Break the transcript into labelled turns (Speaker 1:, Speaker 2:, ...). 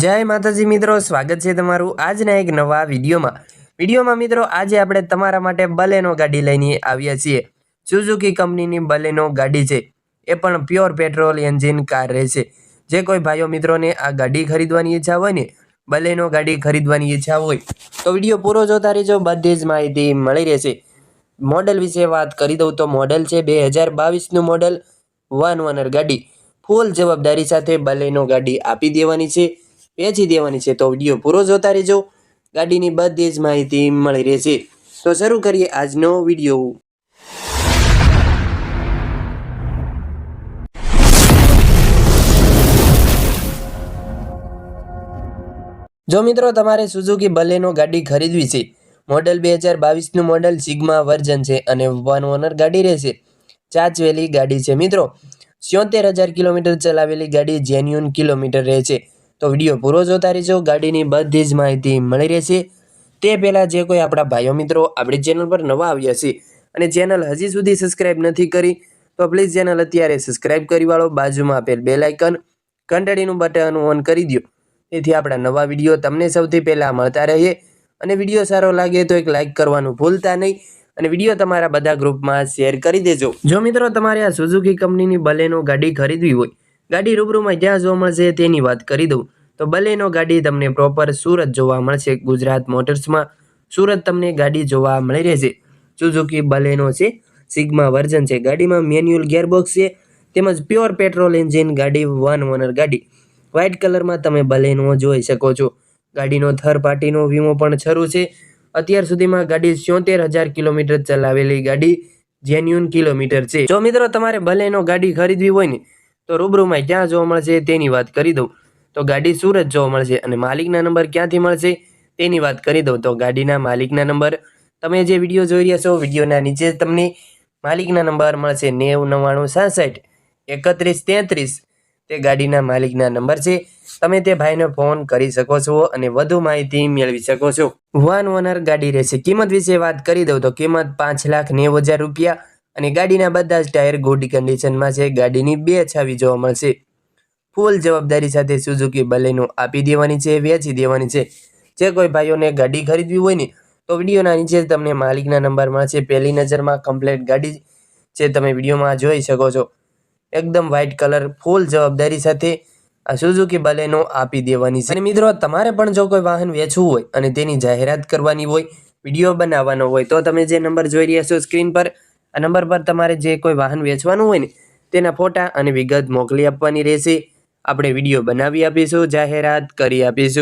Speaker 1: જય માતાજી મિત્રો, સ્વાગત છે તમારું આજના એક નવા વિડીયોમાં. વિડીયોમાં મિત્રો, આજે આપણે તમારા માટે બલેનો ગાડી લઈને આવ્યા છીએ. સુઝુકી કંપનીની બલેનો ગાડી છે. એ પણ પ્યોર પેટ્રોલ એન્જિન કાર રહેશે જે કોઈ ભાઈઓ મિત્રોને આ ગાડી ખરીદવાની ઈચ્છા હોય ને, બલેનો ગાડી ખરીદવાની ઈચ્છા હોય, તો વીડિયો પૂરો જોતા રહેજો. બધી જ માહિતી મળી રહેશે. મોડલ વિશે વાત કરી દઉં તો મોડલ છે બે હજાર બાવીસનું મોડલ, વન ઓનર ગાડી. ફૂલ જવાબદારી સાથે બલેનો ગાડી આપી દેવાની છે. વેચી દેવાની છે. તો વીડિયો પૂરો જોતા રહેજો. ગાડીની બધી જ માહિતી મળી રહેશે. તો શરૂ કરીએ આજનો વીડિયો. જો મિત્રો તમારે સુઝુકી બલેનો ગાડી ખરીદવી છે, મોડલ બે હજાર બાવીસનું મોડલ સિગ્મા વર્ઝન છે અને વન ઓનર ગાડી રહેશે. ચાચવેલી ગાડી છે મિત્રો. સિત્તેર હજાર કિલોમીટર ચલાવેલી ગાડી જેન્યુન કિલોમીટર રહે છે. તો વીડિયો પૂરો જોતા રહેજો. ગાડીની બધી જ માહિતી મળી રહેશે. તે પહેલાં જે કોઈ આપણા ભાઈઓ મિત્રો આપણી ચેનલ પર નવા આવ્યા છે અને ચેનલ હજી સુધી સબસ્ક્રાઇબ નથી કરી, તો પ્લીઝ ચેનલ અત્યારે સબસ્ક્રાઇબ કરી વાળો. બાજુમાં આપેલ બેલ આઇકન ઘંટડીનું બટન ઓન કરી દો તેથી આપણા નવા વીડિયો તમને સૌથી પહેલાં મળતા રહે અને વીડિયો સારો લાગે તો એક લાઇક કરવાનું ભૂલતા નહીં. અને વીડિયો તમારા બધા ગ્રુપમાં શેર કરી દેજો. જો મિત્રો તમારે આ સુઝુકી કંપનીની બલેનો ગાડી ખરીદવી હોય ગાડી રૂબરૂમાં જ્યાં જોવા મળશે તેની વાત કરી દઉં. તો બલેનો ગાડી તમને પ્રોપર સુરત જોવા મળશે. ગુજરાત મોટર્સમાં સુરત તમને ગાડી જોવા મળી રહેશે. સુઝુકી બલેનો છે સિગ્મા વર્ઝન છે. ગાડીમાં મેન્યુઅલ ગિયરબોક્સ છે, તેમજ પ્યોર પેટ્રોલ એન્જિન ગાડી વન ઓનર ગાડી. વ્હાઇટ કલરમાં તમે બલેનો જોઈ શકો છો. ગાડીનો થર્ડ પાર્ટીનો વીમો પણ શરૂ છે. અત્યાર સુધીમાં ગાડી સિયોતેર હજાર કિલોમીટર ચલાવેલી ગાડી જેન્યુન કિલોમીટર છે. જો મિત્રો તમારે બલેનો ગાડી ખરીદવી હોય ને તો રૂબરૂમાં ક્યાં જોવા મળશે તેની વાત કરી દઉં. તો ગાડી સુરત જોવા મળશે અને માલિકના નંબર ક્યાંથી મળશે તેની વાત કરી દઉં. તો ગાડીના માલિકના નંબર તમે જે વીડિયો જોઈ રહ્યા છો, વિડીયોના નીચે તમને માલિકના નંબર મળશે નેવું નવ્વાણું સાસઠ એકત્રીસ તેત્રીસ. તે ગાડીના માલિકના નંબર છે. તમે તે ભાઈને ફોન કરી શકો છો અને વધુ માહિતી મેળવી શકો છો. વન ઓનર ગાડી રહેશે કિંમત વિશે વાત કરી દઉં તો કિંમત પાંચ લાખ નેવું હજાર રૂપિયા અને ગાડીના બધા જ ટાયર ગુડ કન્ડિશનમાં છે. ગાડીની બે છાવી જોવા મળશે. ફૂલ જવાબદારી સાથે સુઝુકી બલેનો આપી દેવાની છે, વેચી દેવાની છે. જે કોઈ ભાઈઓને ગાડી ખરીદવી હોય ને, તો વિડીયોના નીચે તમને માલિકના નંબર મળશે પહેલી નજરમાં કમ્પ્લેટ ગાડી જે તમે વિડીયોમાં જોઈ શકો છો. એકદમ વ્હાઇટ કલર ફૂલ જવાબદારી સાથે આ સુઝુકી બલેનો આપી દેવાની છે. અને મિત્રો, તમારે પણ જો કોઈ વાહન વેચવું હોય અને તેની જાહેરાત કરવાની હોય, વીડિયો બનાવવાનો હોય, તો તમે જે નંબર જોઈ રહ્યા છો સ્ક્રીન પર આ નંબર પર તમારે જે કોઈ વાહન વેચવાનું હોય ને, તેના ફોટા અને વિગત મોકલી આપવાની રહેશે. આપણે વીડિયો બનાવી આપીશું, જાહેરાત કરી આપીશું.